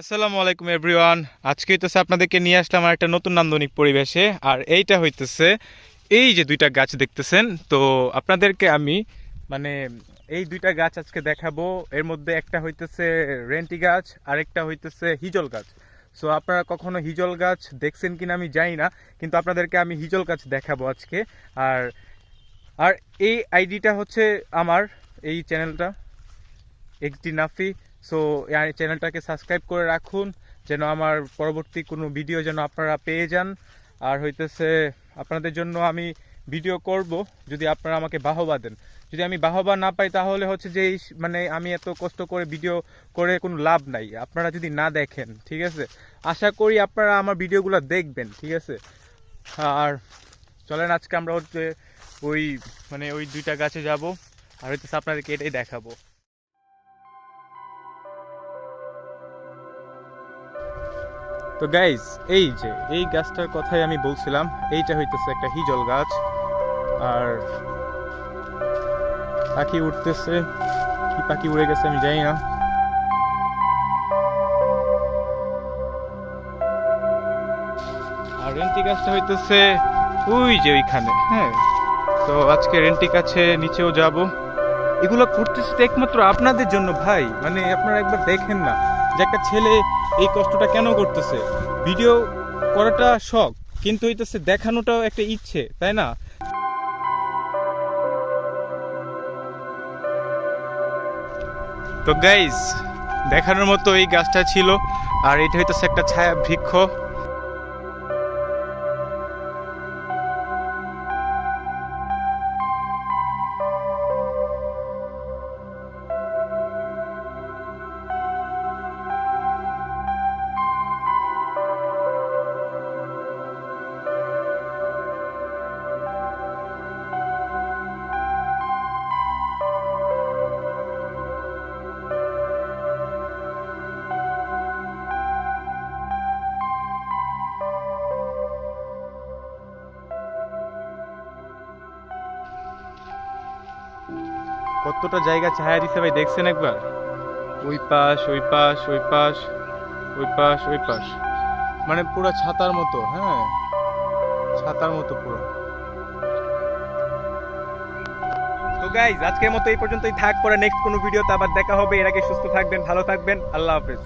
আসসালামু আলাইকুম, এভরিওয়ান। আজকে হইতেছে আপনাদেরকে নিয়ে আসলাম আর একটা নতুন নান্দনিক পরিবেশে, আর এইটা হইতেছে এই যে দুইটা গাছ দেখতেছেন। তো আপনাদেরকে আমি মানে এই দুইটা গাছ আজকে দেখাবো। এর মধ্যে একটা হইতেছে রেন্টি গাছ আর একটা হইতেছে হিজল গাছ। সো আপনারা কখনো হিজল গাছ দেখছেন কিনা আমি জানি না, কিন্তু আপনাদেরকে আমি হিজল গাছ দেখাবো আজকে। আর আর এই আইডিটা হচ্ছে আমার, এই চ্যানেলটা এক্সডি নাফি। সো এই চ্যানেলটাকে সাবস্ক্রাইব করে রাখুন, যেন আমার পরবর্তী কোনো ভিডিও যেন আপনারা পেয়ে যান। আর হইতেছে, আপনাদের জন্য আমি ভিডিও করব, যদি আপনারা আমাকে বাহবা দেন। যদি আমি বাহবা না পাই, তাহলে হচ্ছে যে মানে আমি এত কষ্ট করে ভিডিও করে কোনো লাভ নাই। আপনারা যদি না দেখেন, ঠিক আছে? আশা করি আপনারা আমার ভিডিওগুলো দেখবেন, ঠিক আছে? আর চলেন, আজকে আমরা হচ্ছে ওই মানে ওই দুইটা গাছে যাব। আর হইতেছে আপনাদেরকে এটাই দেখাবো। তো গাইজ এই যে, এই গাছটার কথাই আমি বলছিলাম, এইটা হইতেছে একটা হিজল গাছ। আর পাখি উঠতেছে কি পাখি উড়ে গেছে আমি জানি না। আর রেন্টি গাছটা হইতেছে ওই যে ওইখানে হ্যাঁ। তো আজকে রেন্টি কাছে নিচেও যাব। এগুলো করতেছি একমাত্র আপনাদের জন্য ভাই মানে আপনারা একবার দেখেন না। যে একটা ছেলে এই কষ্টটা কেন করতেছে? ভিডিও করাটা শখ, কিন্তু হইতেছে দেখানোটাও একটা ইচ্ছে, তাই না? তো গাইজ দেখানোর মতো এই গাছটা ছিল, আর এটা হইতেছে একটা ছায়া বৃক্ষ। কতটা জায়গা ছায়া দিছে ভাই, দেখছেন একবার? ওই পাশ ওই পাশ ওই পাশ ওই পাশ ওই পাশ। মানে পুরো ছাতার মতো হ্যাঁ? ছাতার মতো পুরো। তো গাইজ আজকের মতো এই পর্যন্তই থাক, পরে নেক্সট কোনো ভিডিওতে আবার দেখা হবে। এর আগে সুস্থ থাকবেন, ভালো থাকবেন। আল্লাহ হাফেজ।